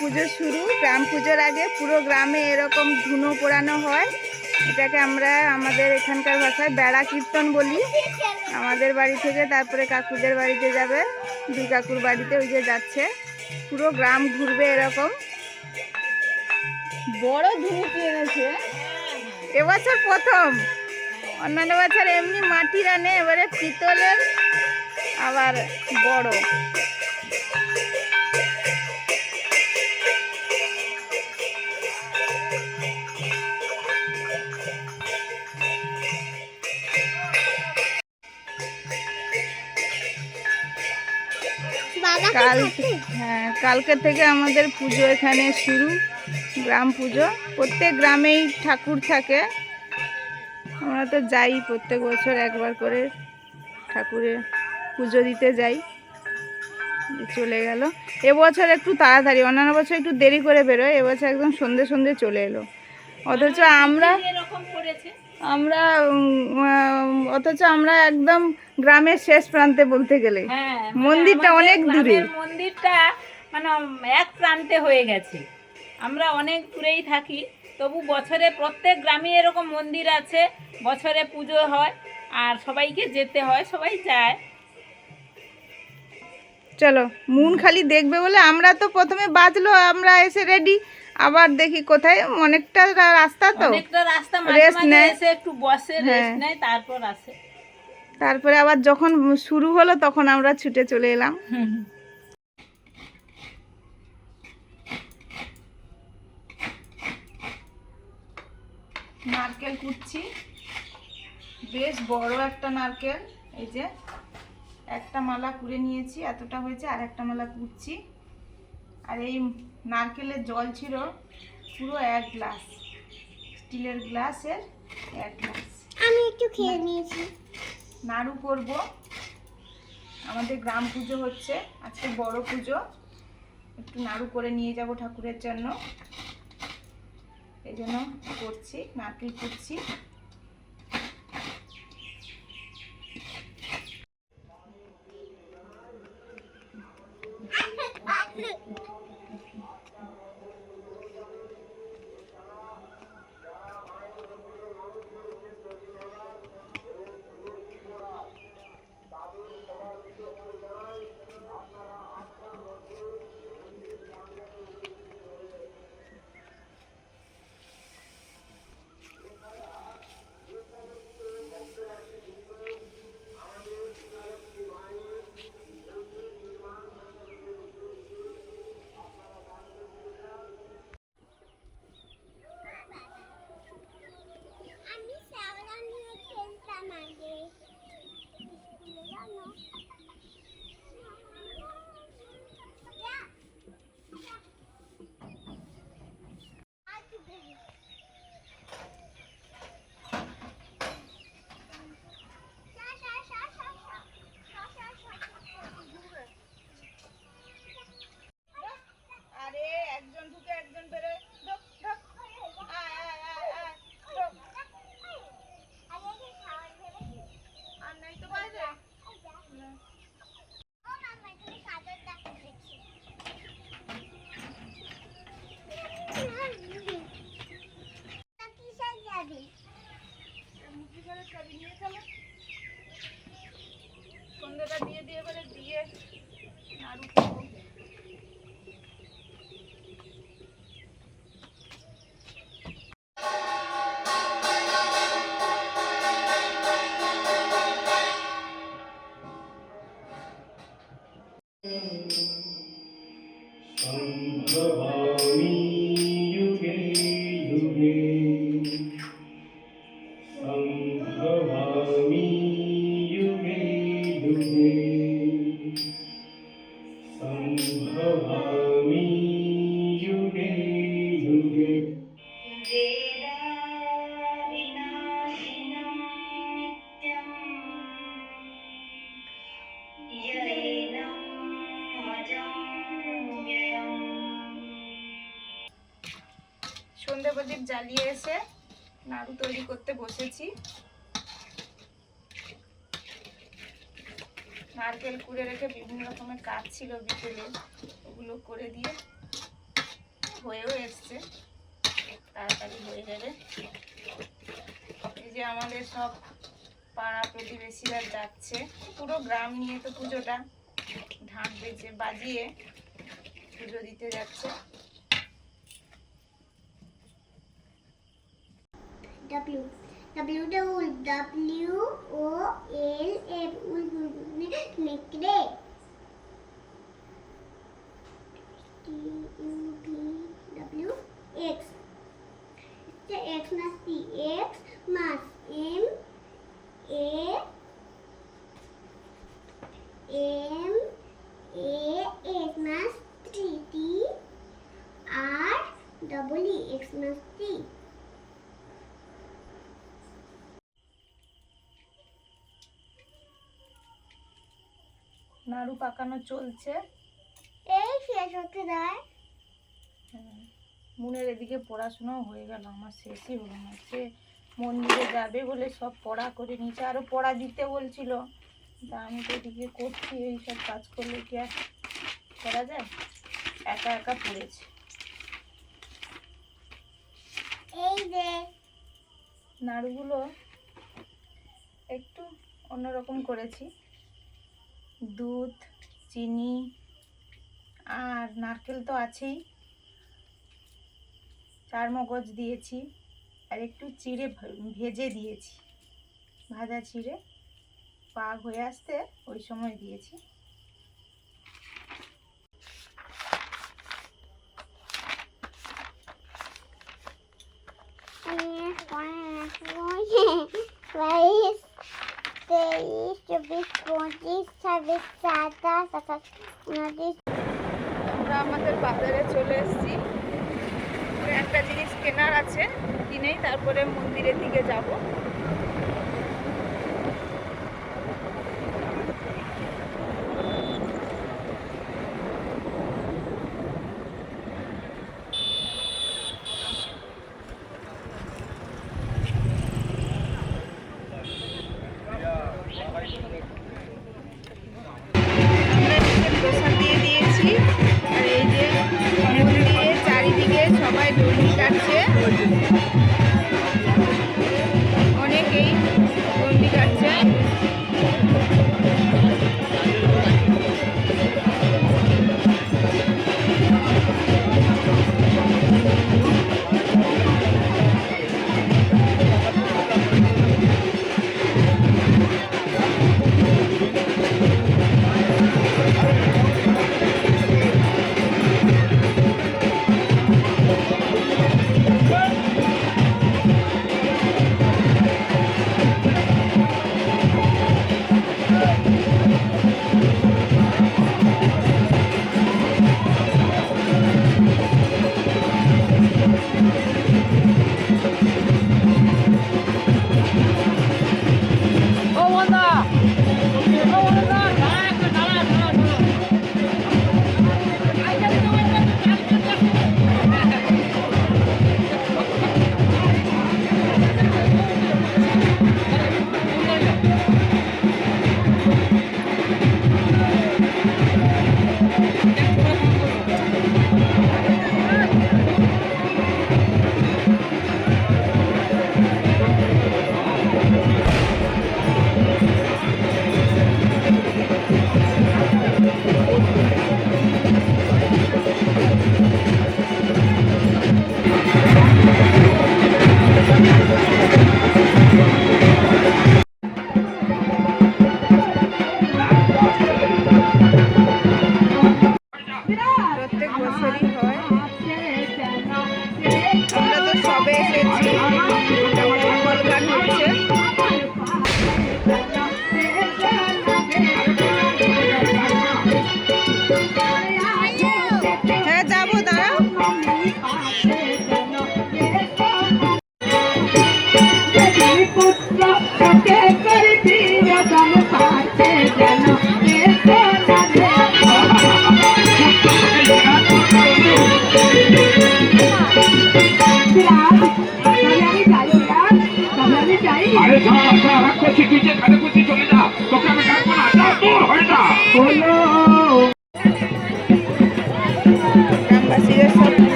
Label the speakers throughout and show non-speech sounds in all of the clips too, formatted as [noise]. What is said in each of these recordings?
Speaker 1: পুজো শুরু। গ্রাম পুজোর আগে পুরো গ্রামে এরকম ধুনো পোড়ানো হয়। এটাকে আমরা আমাদের এখানকার ভাষায় বেড়া কীর্তন বলি। আমাদের বাড়ি থেকে তারপরে কাকুদের বাড়িতে যাবে। দুই কাকুর বাড়িতে ওই যে যাচ্ছে। পুরো গ্রাম ঘুরবে এরকম। বড় ধুনুকি এনেছে? এবছর প্রথম। অন্যান্য বছর এমনি মাটির আনে, এবারে পিতলের, আবার বড়। কাল হ্যাঁ কালকে থেকে আমাদের পুজো এখানে শুরু, গ্রাম পুজো। প্রত্যেক গ্রামেই ঠাকুর থাকে। আমরা তো যাই প্রত্যেক বছর একবার করে ঠাকুরের পুজো দিতে যাই। চলে গেল। এবছর একটু তাড়াতাড়ি, অন্যান্য বছর একটু দেরি করে বেরোয়, এবছর একদম সন্ধে সন্ধে চলে এলো। অথচ আমরা
Speaker 2: এরকম করেছে।
Speaker 1: আমরা অথচ আমরা একদম গ্রামের শেষ প্রান্তে বলতে গেলে।
Speaker 2: হ্যাঁ মানে
Speaker 1: মন্দিরটা অনেক দূরে।
Speaker 2: মন্দিরটা মানে এক প্রান্তে হয়ে গেছে। আমরা অনেক দূরেই থাকি তবু বছরে প্রত্যেক গ্রামে এরকম মন্দির আছে বছরে পুজো হয় আর সবাইকে যেতে হয় সবাই যায়।
Speaker 1: চলো মুন খালি দেখবে বলে আমরা তো প্রথমে বাজলো আমরা এসে রেডি আবার দেখি কোথায় অনেকটা রাস্তা তো।
Speaker 2: মাঝে
Speaker 1: নেয়।
Speaker 2: এসে একটু বসে
Speaker 1: হ্যাঁ।
Speaker 2: রেস্ট নেয় তারপর আসে।
Speaker 1: তারপরে আবার যখন শুরু হলো তখন আমরা ছুটে চলে এলাম। নারকেল কুটছি। বেশ বড় একটা নারকেল। এই যে একটা মালা কুড়ে নিয়েছি এতটা হয়েছে আর একটা মালা কুটছি। আর এই নারকেলের জল ছিল পুরো এক গ্লাস স্টিলের গ্লাসের এক গ্লাস।
Speaker 3: আমি একটু খেয়ে নিয়েছি।
Speaker 1: নাড়ু করব। আমাদের গ্রাম পুজো হচ্ছে আজকে বড় পুজো। একটু নাড়ু করে নিয়ে যাব ঠাকুরের জন্য। এই জন্য করছি নারকেল করছি প্রদীপ জ্বালিয়ে এসে নাড়ু তৈরি করতে বসেছি। নারকেল কুড়ে রেখে বিভিন্ন রকমের কাজ ছিল বিকেলে, ওগুলো করে দিয়ে হয়েও এসছে। তাড়াতাড়ি হয়ে যাবে এই যে আমাদের সব পাড়া প্রতিবেশীরা যাচ্ছে, পুরো গ্রাম নিয়ে তো পুজোটা ঢাক বেজে বাজিয়ে পুজো দিতে যাচ্ছে।
Speaker 3: W W W W O L F निकले T U P
Speaker 1: নাড়ু পাকানো চলছে।
Speaker 3: এই শেষ হতে দেয়
Speaker 1: মুনের এদিকে পড়াশোনাও হয়ে গেল আমার শেষই হলো না। সে মন্দিরে যাবে বলে সব পড়া করে নিচে আরও পড়া দিতে বলছিল। তা আমি তো এদিকে করছি এই সব কাজ করলে কি আর করা যায়? একা একা পড়েছে।
Speaker 3: এই যে।
Speaker 1: নাড়ুগুলো একটু অন্যরকম করেছি। দুধ চিনি আর নারকেল তো আছেই চার মগজ দিয়েছি আর একটু চিড়ে ভেজে দিয়েছি ভাজা চিড়ে পাক হয়ে আসতে ওই সময় দিয়েছি
Speaker 3: বাইশ তেইশ চব্বিশ পঁচিশ ছাব্বিশ সাতাশ আঠাশ উনত্রিশ
Speaker 1: আমরা আমাদের বাজারে চলে এসেছি। একটা জিনিস কেনার আছে, কিনেই তারপরে মন্দিরের দিকে যাব।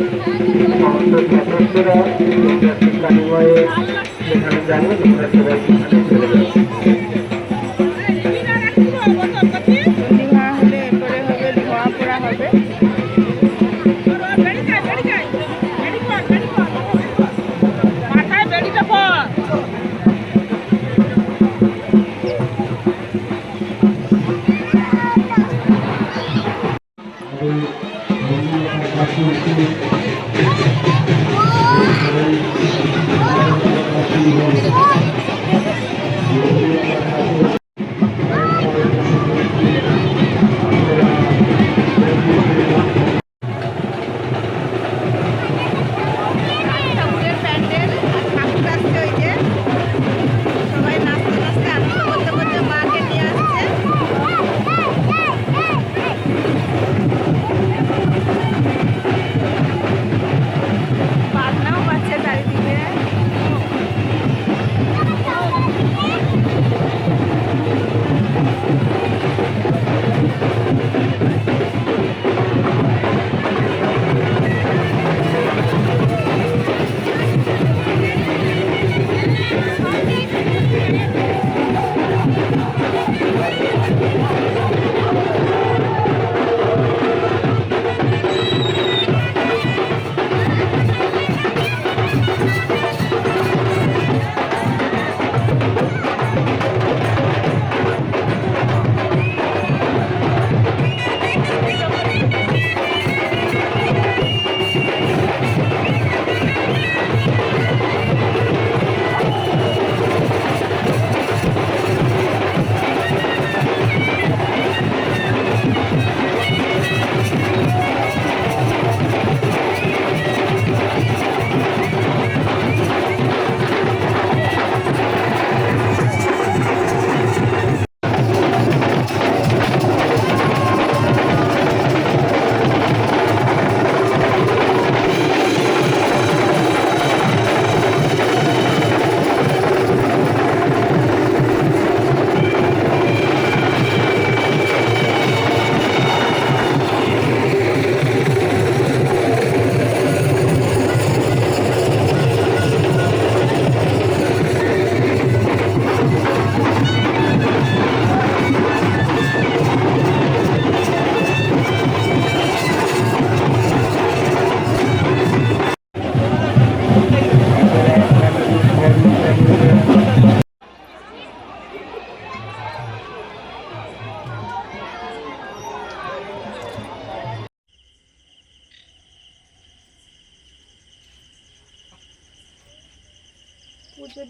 Speaker 4: সমস্ত ছাত্রছাত্রীরা বিদ্যার্থী কালিময়ে সেখানে যাবেন Thank [laughs] you.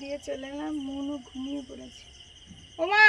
Speaker 4: দিয়ে চলে এলাম মনু ঘুমিয়ে পড়েছে। ওমা!